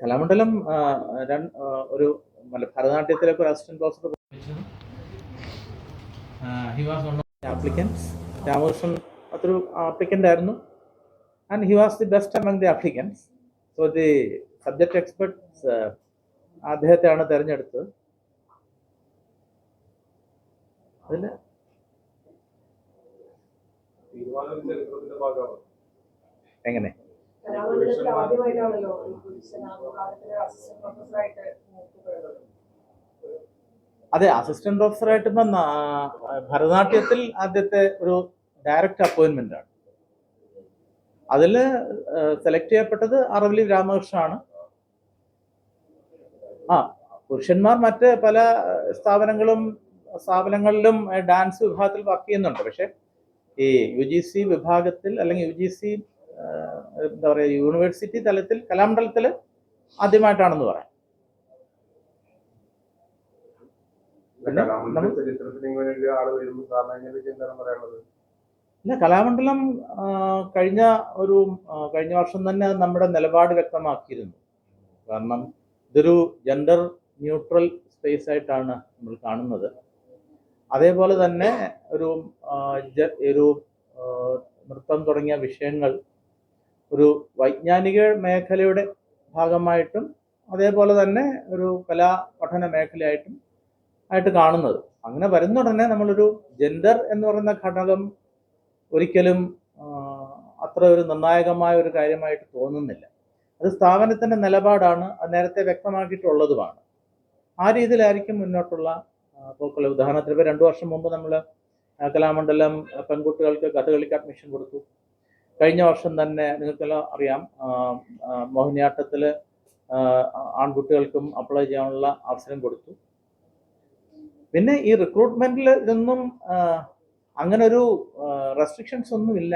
കലാമണ്ഡലം ഒരു ഭരതനാട്യത്തിലെ ഭരതനാട്യത്തിലേക്ക് ഒരു assistant professor applicants Ramakrishnan അതൊരു ആപ്ലിക്കന്റ് ആയിരുന്നു. And he was the best among the applicants so the subject experts അദ്ദേഹത്തെയാണ് തിരഞ്ഞെടുത്തത്. അതിൽ എങ്ങനെ? അസിസ്റ്റന്റ് അതെ അസിസ്റ്റന്റ് പ്രൊഫസറായിട്ട് ഇപ്പം ഭരതനാട്യത്തിൽ ആദ്യത്തെ ഒരു ഡയറക്റ്റ് അപ്പോയിന്റ്മെന്റ് ആണ്. അതിൽ സെലക്ട് ചെയ്യപ്പെട്ടത് അറവലി രാമകൃഷ്ണനാണ്. ആ പുരുഷന്മാർ മറ്റ് പല സ്ഥാപനങ്ങളും സ്ഥാപനങ്ങളിലും ഡാൻസ് വിഭാഗത്തിൽ വർക്ക് ചെയ്യുന്നുണ്ട്. പക്ഷെ ഈ യു ജി സി വിഭാഗത്തിൽ അല്ലെങ്കിൽ യു ജി സി എന്താ പറയുക യൂണിവേഴ്സിറ്റി തലത്തിൽ കലാമണ്ഡലത്തിൽ ആദ്യമായിട്ടാണെന്ന് പറയാം. ഇല്ല കലാമണ്ഡലം കഴിഞ്ഞ ഒരു കഴിഞ്ഞ വർഷം തന്നെ നമ്മുടെ നിലപാട് വ്യക്തമാക്കിയിരുന്നു. കാരണം ഇതൊരു ജെൻഡർ ന്യൂട്രൽ സ്പേസ് ആയിട്ടാണ് നമ്മൾ കാണുന്നത്. അതേപോലെ തന്നെ ഒരു ഒരു നൃത്തം തുടങ്ങിയ വിഷയങ്ങൾ ഒരു വൈജ്ഞാനിക മേഖലയുടെ ഭാഗമായിട്ടും അതേപോലെ തന്നെ ഒരു കലാ പഠന മേഖലയായിട്ടും ആയിട്ട് കാണുന്നത്. അങ്ങനെ വരുന്ന ഉടനെ നമ്മളൊരു ജെൻഡർ എന്ന് പറയുന്ന ഘടകം ഒരിക്കലും അത്ര ഒരു നിർണായകമായ ഒരു കാര്യമായിട്ട് തോന്നുന്നില്ല. അത് സ്ഥാപനത്തിന്റെ നിലപാടാണ് അത് നേരത്തെ വ്യക്തമാക്കിയിട്ടുള്ളതുമാണ്. ആ രീതിയിലായിരിക്കും മുന്നോട്ടുള്ള പോക്കുകൾ ഉദാഹരണത്തിന് ഇപ്പോൾ രണ്ടു വർഷം മുമ്പ് നമ്മൾ കലാമണ്ഡലം പെൺകുട്ടികൾക്ക് കഥകളിക്ക് അഡ്മിഷൻ കൊടുത്തു. കഴിഞ്ഞ വർഷം തന്നെ നിങ്ങൾക്കെല്ലാം അറിയാം മോഹിനിയാട്ടത്തിൽ ആൺകുട്ടികൾക്കും അപ്ലൈ ചെയ്യാനുള്ള അവസരം കൊടുത്തു. പിന്നെ ഈ റിക്രൂട്ട്മെന്റിൽ ഇതൊന്നും അങ്ങനെ ഒരു റെസ്ട്രിക്ഷൻസ് ഒന്നുമില്ല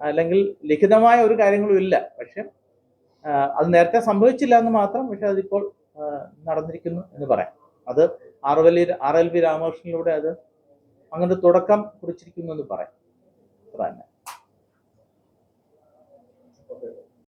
അല്ലെങ്കിൽ ലിഖിതമായ ഒരു കാര്യങ്ങളും ഇല്ല. പക്ഷെ അത് നേരത്തെ സംഭവിച്ചില്ല എന്ന് മാത്രം പക്ഷെ അതിപ്പോൾ നടന്നിരിക്കുന്നു എന്ന് പറയാം. അത് ആർ ആർ എൽ വി രാമകൃഷ്ണനിലൂടെ അത് അങ്ങനെ തുടക്കം കുറിച്ചിരിക്കുന്നു എന്ന് പറയാം. അത്ര